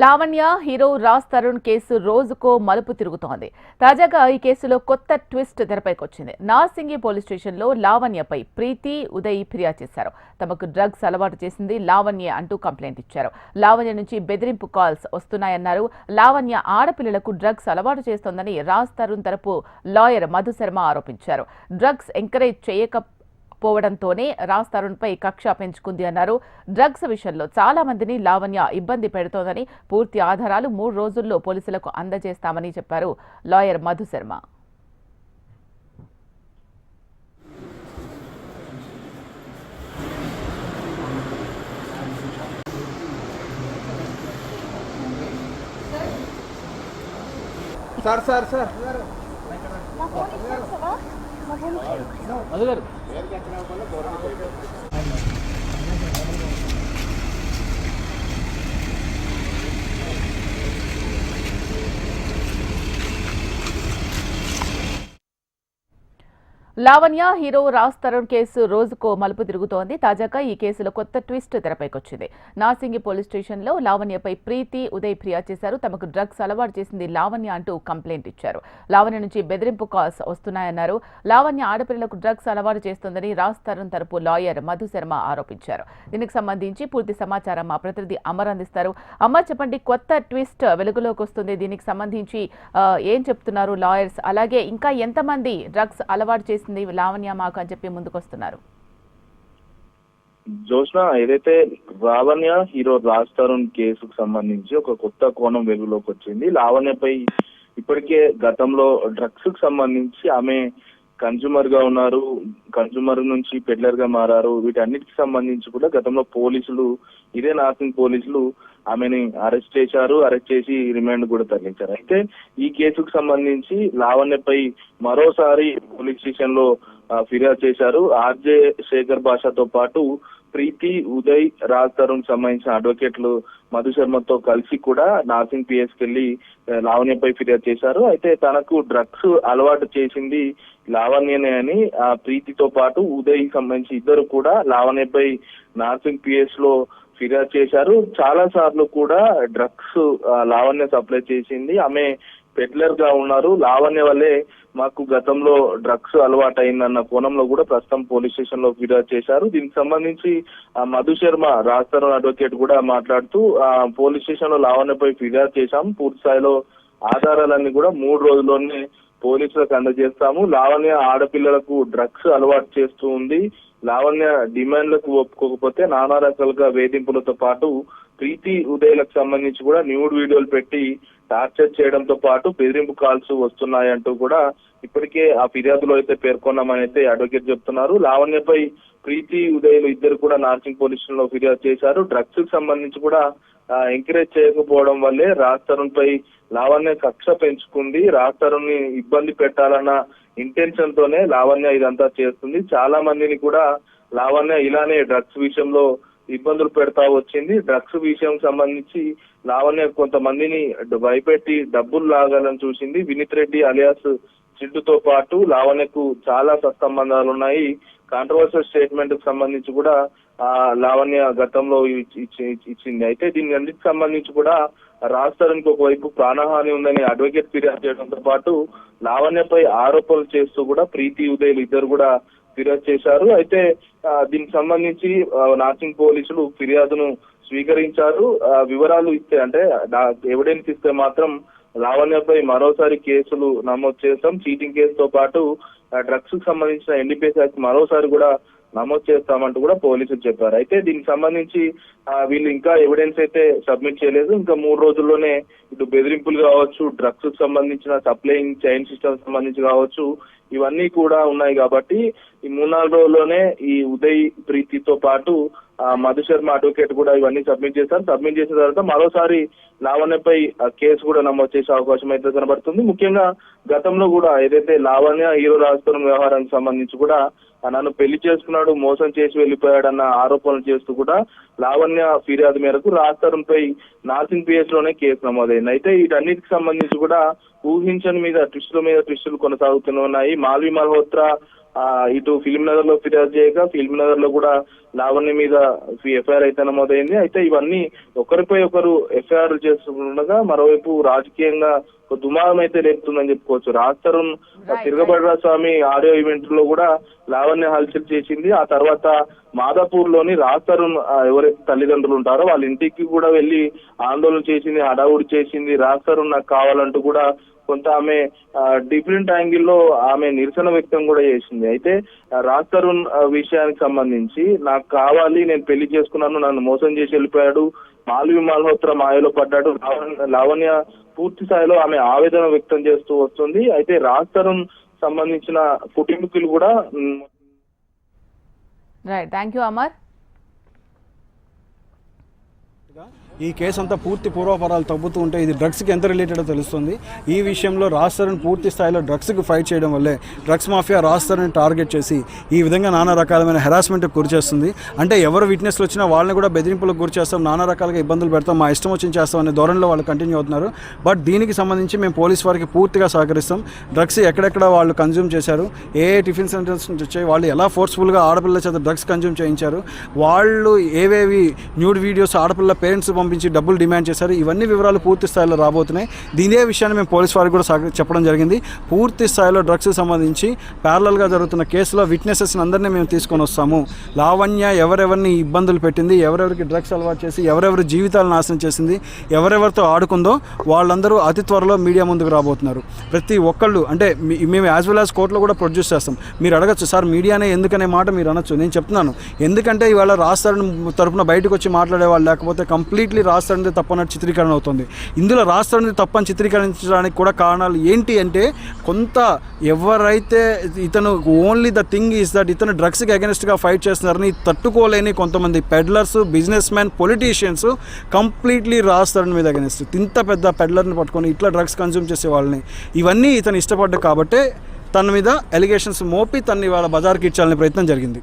Lavanya hero Raj Tarun case రోజుకో మలుపు తిరుగుతోంది. తాజాగా ఈ కేసులో కొత్త ట్విస్ట్ తెరపైకొచ్చింది. నార్సింగి పోలీస్ స్టేషన్లో లావణ్యపై ప్రీతి ఉదయ్ ఫిర్యాదు చేశారు. తమకు డ్రగ్స్ అలవాటు చేసింది లావణ్య అంటూ కంప్లైంట్ ఇచ్చారు. లావణ్య నుంచి బెదిరింపు కాల్స్ వస్తున్నాయన్నారు. లావణ్య ఆడపిల్లలకు డ్రగ్స్ అలవాటు చేస్తోందని రాజ్ తరుణ్ తరపు లాయర్ మధు శర్మ ఆరోపించారు. డ్రగ్స్ ఎంకరేజ్ చేయక పోవడంతోనే రాజ్ తరుణ్పై కక్ష పెంచుకుంది అన్నారు. డ్రగ్స్ విషయంలో చాలా మందిని లావణ్య ఇబ్బంది పెడుతోందని పూర్తి ఆధారాలు మూడు రోజుల్లో పోలీసులకు అందజేస్తామని చెప్పారు lawyer Madhu Sharma. Sir sir sir. Madhu గారు. లావణ్య హీరో రాజ్ తరుణ్ కేసు రోజుకో మలుపు తిరుగుతోంది. తాజాగా ఈ కేసులో కొత్త ట్విస్ట్ తెరపైకొచ్చింది. నాసింగి పోలీస్ స్టేషన్లో లావణ్యపై ప్రీతి ఉదయ్ ఫిర్యాదు చేశారు. తమకు డ్రగ్స్ అలవాటు చేసింది లావణ్య అంటూ కంప్లైంట్ ఇచ్చారు. లావణ్య నుంచి బెదిరింపు కాల్స్ వస్తున్నాయన్నారు. లావణ్య ఆడపిల్లలకు డ్రగ్స్ అలవాటు చేస్తోందని రాజ్ తరుణ్ తరపు లాయర్ మధు శర్మ ఆరోపించారు. దీనికి సంబంధించి పూర్తి సమాచారం మా ప్రతినిధి అమర్ అందిస్తారు. అమర్ చెప్పండి కొత్త ట్విస్ట్ వెలుగులోకి వస్తుంది. దీనికి సంబంధించి ఏం చెప్తున్నారు లాయర్స్? అలాగే ఇంకా ఎంతమంది డ్రగ్స్ అలవాటు చేసి చేసింది లావణ్య మాకు అని చెప్పి ముందుకొస్తున్నారు. జోష్ణ ఏదైతే లావణ్య హీరో రాజ్ తరుణ్ కేసుకు సంబంధించి ఒక కొత్త కోణం వెలుగులోకి వచ్చింది. లావణ్యపై ఇప్పటికే గతంలో డ్రగ్స్కు సంబంధించి ఆమె కన్జ్యూమర్గా ఉన్నారు కన్జ్యూమర్ నుంచి పెడ్లర్గా మారారు వీటన్నిటికి సంబంధించి కూడా గతంలో పోలీసులు ఇదే నార్సింగ్ పోలీసులు ఆమెని అరెస్ట్ చేశారు అరెస్ట్ చేసి రిమాండ్ కూడా తరలించారు. అయితే ఈ కేసుకు సంబంధించి లావణ్యపై మరోసారి పోలీస్ స్టేషన్లో ఫిర్యాదు చేశారు. ఆర్జే శేఖర్ భాషతో పాటు ప్రీతి ఉదయ్ రాజ్ తరుణ్ సంబంధించిన అడ్వకేట్లు మధు శర్మతో కలిసి కూడా నార్సింగ్ పిఎస్ కెళ్ళి లావణ్యపై ఫిర్యాదు చేశారు. అయితే తనకు డ్రగ్స్ అలవాటు చేసింది లావణ్యనే అని ఆ ప్రీతితో పాటు ఉదయ్ సంబంధించి ఇద్దరు కూడా లావణ్యపై నార్సింగ్ పిఎస్లో ఫిర్యాదు చేశారు. చాలా సార్లు కూడా డ్రగ్స్ లావణ్య సప్లై చేసింది. ఆమె పెడ్లర్గా ఉన్నారు. లావణ్య వల్లే మాకు గతంలో డ్రగ్స్ అలవాటు అయిందన్న కోణంలో కూడా ప్రస్తుతం పోలీస్ స్టేషన్లో ఫిర్యాదు చేశారు. దీనికి సంబంధించి ఆ, మధు శర్మ రాజస్థాన్ అడ్వకేట్ కూడా మాట్లాడుతూ ఆ, పోలీస్ స్టేషన్లో లావణ్యపై ఫిర్యాదు చేశాం. పూర్తి స్థాయిలో ఆధారాలన్నీ కూడా మూడు రోజుల్లోనే పోలీసులకు అందజేస్తాము. లావణ్య ఆడపిల్లలకు డ్రగ్స్ అలవాటు చేస్తూ ఉంది. లావణ్య డిమాండ్లకు ఒప్పుకోకపోతే నానా రకాలుగా వేధింపులతో పాటు ప్రీతి ఉదయలకు సంబంధించి కూడా న్యూడ్ వీడియోలు పెట్టి టార్చర్ చేయడంతో పాటు బెదిరింపు కాల్స్ వస్తున్నాయంటూ కూడా ఇప్పటికే ఆ ఫిర్యాదులో అయితే పేర్కొన్నామని అయితే అడ్వకేట్ చెప్తున్నారు. లావణ్యపై ప్రీతి ఉదయలు ఇద్దరు కూడా నార్సింగ్ పోలీస్లో ఫిర్యాదు చేశారు. డ్రగ్స్కి సంబంధించి కూడా ఎంకరేజ్ చేయకపోవడం వల్లే రాజ్ తరుణ్ పై లావణ్య కక్ష పెంచుకుంది. రాజ్ తరుణ్ని ఇబ్బంది పెట్టాలన్న ఇంటెన్షన్ తోనే లావణ్య ఇదంతా చేస్తుంది. చాలా మందిని కూడా లావణ్య ఇలానే డ్రగ్స్ విషయంలో ఇబ్బందులు పెడతా వచ్చింది. డ్రగ్స్ విషయం సంబంధించి లావణ్య కొంతమందిని భయపెట్టి డబ్బులు లాగాలని చూసింది. వినీత్ రెడ్డి అలియాస్ చిట్టుతో పాటు లావణ్యకు చాలా సత్సంబంధాలు ఉన్నాయి. కాంట్రవర్షియల్ స్టేట్మెంట్కు సంబంధించి కూడా ఆ లావణ్య గతంలో ఇచ్చింది. అయితే దీనికి అన్నిటికి సంబంధించి కూడా రాష్ట్రానికి ఒకవైపు ప్రాణహాని ఉందని అడ్వకేట్ ఫిర్యాదు చేయడంతో పాటు లావణ్యపై ఆరోపణలు చేస్తూ కూడా ప్రీతి ఉదయలు ఇద్దరు కూడా ఫిర్యాదు చేశారు. అయితే దీనికి సంబంధించి నార్సింగ్ పోలీసులు ఫిర్యాదును స్వీకరించారు. ఆ, వివరాలు ఇస్తే అంటే ఎవిడెన్స్ ఇస్తే మాత్రం లావణ్యపై మరోసారి కేసులు నమోదు చేస్తాం చీటింగ్ కేసుతో పాటు డ్రగ్స్కు సంబంధించిన ఎన్డీపీఎస్ యాక్ట్ మరోసారి కూడా నమోదు చేస్తామంటూ కూడా పోలీసులు చెప్పారు. అయితే దీనికి సంబంధించి వీళ్ళు ఇంకా ఎవిడెన్స్ అయితే సబ్మిట్ చేయలేదు. ఇంకా మూడు రోజుల్లోనే ఇటు బెదిరింపులు కావచ్చు డ్రగ్స్ సంబంధించిన సప్లయింగ్ చైన్ సిస్టమ్ సంబంధించి కావచ్చు ఇవన్నీ కూడా ఉన్నాయి కాబట్టి ఈ మూడు నాలుగు రోజుల్లోనే ఈ ఉదయ్ ప్రీతితో పాటు మధు శర్మ అడ్వకేట్ కూడా ఇవన్నీ సబ్మిట్ చేశారు. సబ్మిట్ చేసిన తర్వాత మరోసారి లావణ్యపై ఆ, కేసు కూడా నమోదు చేసే అవకాశం అయితే కనబడుతుంది. ముఖ్యంగా గతంలో కూడా ఏదైతే లావణ్య హీరో రాజస్థానం వ్యవహారానికి సంబంధించి కూడా నన్ను పెళ్ళి చేసుకున్నాడు మోసం చేసి వెళ్ళిపోయాడన్న ఆరోపణలు చేస్తూ కూడా లావణ్య ఫిర్యాదు మేరకు రాజస్థానంపై నార్సింగ్ పిఎస్లోనే కేసు నమోదైంది. అయితే వీటన్నిటికి సంబంధించి కూడా ఊహించని మీద ట్విస్టుల మీద ట్విస్టులు కొనసాగుతూనే ఉన్నాయి. మాల్వి మల్హోత్రా ఇటు ఫిలిం నగర్లో ఫిర్యాదు చేయగా ఫిల్మ్ నగర్లో కూడా లావణ్య మీద ఎఫ్ఐఆర్ అయితే నమోదైంది. అయితే ఇవన్నీ ఒకరిపై ఒకరు ఎఫ్ఐఆర్ చేస్తుండగా మరోవైపు రాజకీయంగా ఒక దుమారం అయితే రేపుతుందని చెప్పుకోవచ్చు. రాజ్ తరుణ్ Right, తిరగబడ్ర స్వామి ఆడియో ఈవెంట్లో కూడా లావణ్య హల్చల్ చేసింది. ఆ తర్వాత మాదాపూర్లోని రాజ్ తరుణ్ ఆ, ఎవరైతే తల్లిదండ్రులు ఉంటారో వాళ్ళ ఇంటికి కూడా వెళ్ళి ఆందోళన చేసింది హడావుడి చేసింది. రాజ్ తరుణ్ నాకు కావాలంటూ కూడా కొంత ఆమె డిఫరెంట్ యాంగిల్లో ఆమె నిరసన వ్యక్తం కూడా చేసింది. అయితే రాజ్ తరుణ్ విషయానికి సంబంధించి నాకు కావాలి నేను పెళ్ళి చేసుకున్నాను నన్ను మోసం చేసి వెళ్ళిపోయాడు. మాల్వి మల్హోత్రా మాయలో పడ్డాడు. లావణ్య పూర్తి స్థాయిలో ఆమె ఆవేదన వ్యక్తం చేస్తూ వస్తుంది. అయితే రాజ్ సంబంధించిన కుటుంబీకులు కూడా రైట్ థ్యాంక్ యూ అమర్ ఈ కేసు అంతా పూర్తి పూర్వపరాలు తగ్గుతూ ఉంటే ఇది డ్రగ్స్కి ఎంత రిలేటెడో తెలుస్తుంది. ఈ విషయంలో రాస్తారని పూర్తి స్థాయిలో డ్రగ్స్కి ఫైట్ చేయడం వల్లే డ్రగ్స్ మాఫియా రాస్తారని టార్గెట్ చేసి ఈ విధంగా నానా రకాలమైన హెరాస్మెంట్కి గురిచేస్తుంది అంటే ఎవరు విట్నెస్లు వచ్చినా వాళ్ళని కూడా బెదిరింపులకు గురి చేస్తాం నానా రకాలుగా ఇబ్బందులు పెడతాం మా ఇష్టం వచ్చిన చేస్తాం అనే ధోరణిలో వాళ్ళు కంటిన్యూ అవుతున్నారు. బట్ దీనికి సంబంధించి మేము పోలీస్ వారికి పూర్తిగా సహకరిస్తాం. డ్రగ్స్ ఎక్కడెక్కడ వాళ్ళు కన్జ్యూమ్ చేశారు ఏ టిఫిన్ సెంటర్స్ నుంచి వచ్చాయి వాళ్ళు ఎలా ఫోర్స్ఫుల్గా ఆడపిల్ల చేత డ్రగ్స్ కన్జ్యూమ్ చేయించారు వాళ్ళు ఏవేవి న్యూడ్ వీడియోస్ ఆడపిల్ల పేరెంట్స్ పంపించి డబ్బులు డిమాండ్ చేశారు. ఇవన్నీ వివరాలు పూర్తి స్థాయిలో రాబోతున్నాయి. దీనే విషయాన్ని మేము పోలీస్ వారికి కూడా చెప్పడం జరిగింది. పూర్తి స్థాయిలో డ్రగ్స్ సంబంధించి ప్యారలల్గా జరుగుతున్న కేసులో విట్నెసెస్ అందరినీ మేము తీసుకొని వస్తాము. లావణ్య ఎవరెవరిని ఇబ్బందులు పెట్టింది ఎవరెవరికి డ్రగ్స్ అలవాటు చేసి ఎవరెవరి జీవితాలు నాశనం చేసింది ఎవరెవరితో ఆడుకుందో వాళ్ళందరూ అతి త్వరలో మీడియా ముందుకు రాబోతున్నారు. ప్రతి ఒక్కళ్ళు అంటే మేము యాజ్ వెల్ యాజ్ కోర్టులో కూడా ప్రొడ్యూస్ చేస్తాం. మీరు అడగచ్చు సార్ మీడియానే ఎందుకనే మాట మీరు అనొచ్చు? నేను చెప్తున్నాను. ఎందుకంటే ఇవాళ రాస్తారని తరపున బయటకు వచ్చి మాట్లాడే వాళ్ళు లేకపోతే కంప్లీట్లీ రాస్తారని తప్పన్నట్టు చిత్రీకరణ అవుతుంది. ఇందులో రాస్తారని తప్పని చిత్రీకరించడానికి కూడా కారణాలు ఏంటి అంటే కొంత ఎవరైతే ఇతను only the thing is that ఇతను డ్రగ్స్కి అగెనిస్ట్గా ఫైట్ చేస్తున్నారని తట్టుకోలేని కొంతమంది peddlers business man politicians completely రాస్తాడని మీద అగెనిస్ట్ ఇంత పెద్ద పెడ్లర్ని పట్టుకొని ఇట్లా డ్రగ్స్ కన్జ్యూమ్ చేసే వాళ్ళని. ఇవన్నీ ఇతను ఇష్టపడ్డా కాబట్టే తన మీద ఎలిగేషన్స్ మోపి తన్ని వాళ్ళ బజార్కి ఇచ్చాలనే ప్రయత్నం జరిగింది.